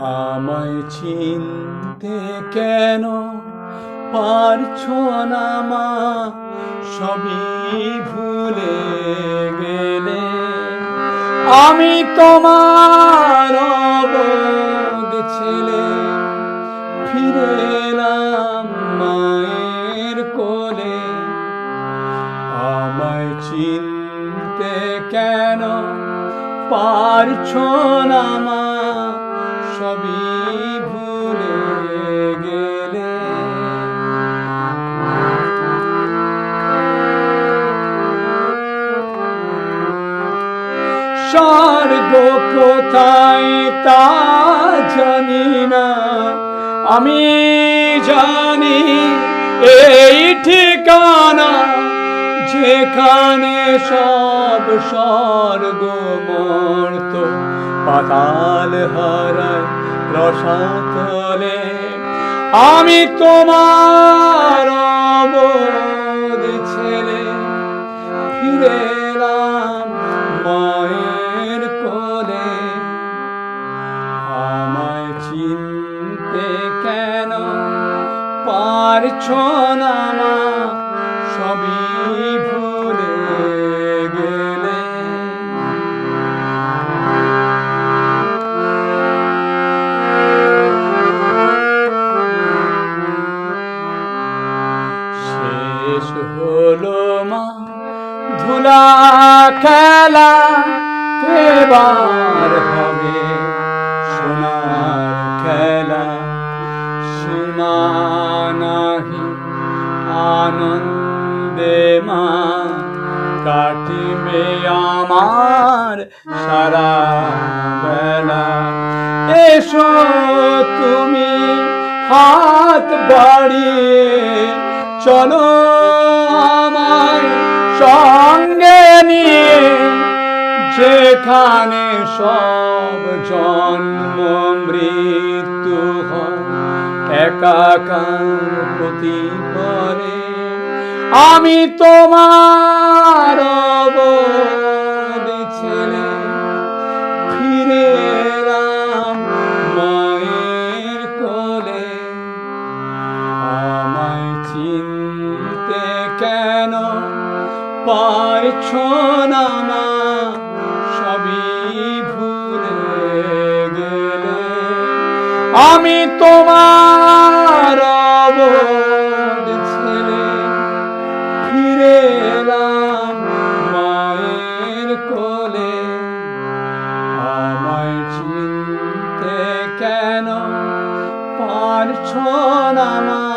আমায় চিনতে কেন পারছ না মা? সবই ভুলে গেলে আমি তোমার অবোধ ছেলে। ফিরে এলাম মায়ের কোলে। আমায় চিনতে কেন পারছ না মা? সবই ভুলে গেলে। স্বর্গ কোথায় তা জানি না। আমি জানি এই ঠিকানা যেখানে সব স্বর্গ মর্ত, পাতাল হারায় রসাতলে। আমি তোমার অবোধ ছেলে ফিরে এলাম মায়ের কেন না শেষ হলো মা। ধুলা খেলা এবার হবে সোনার খেলা। সীমানাহি আনন্দে মা, কাটিবে আমার সারা বেলা। এসো তুমি হাত বাড়িয়ে চলো সঙ্গে নিয়ে যেখানে সব জন্ম, মৃত্যু একাকার প্রতিফলে আমি তোমার ছেলে, ফিরে মায়ের কোলে। আমায় চিনতে পারছ না মা সবই ভুলে গেলে। আমি তোমার ছেলে, ফিরে এলাম মায়ের কোলে। আমায় চিনতে কেন পারছ না মা?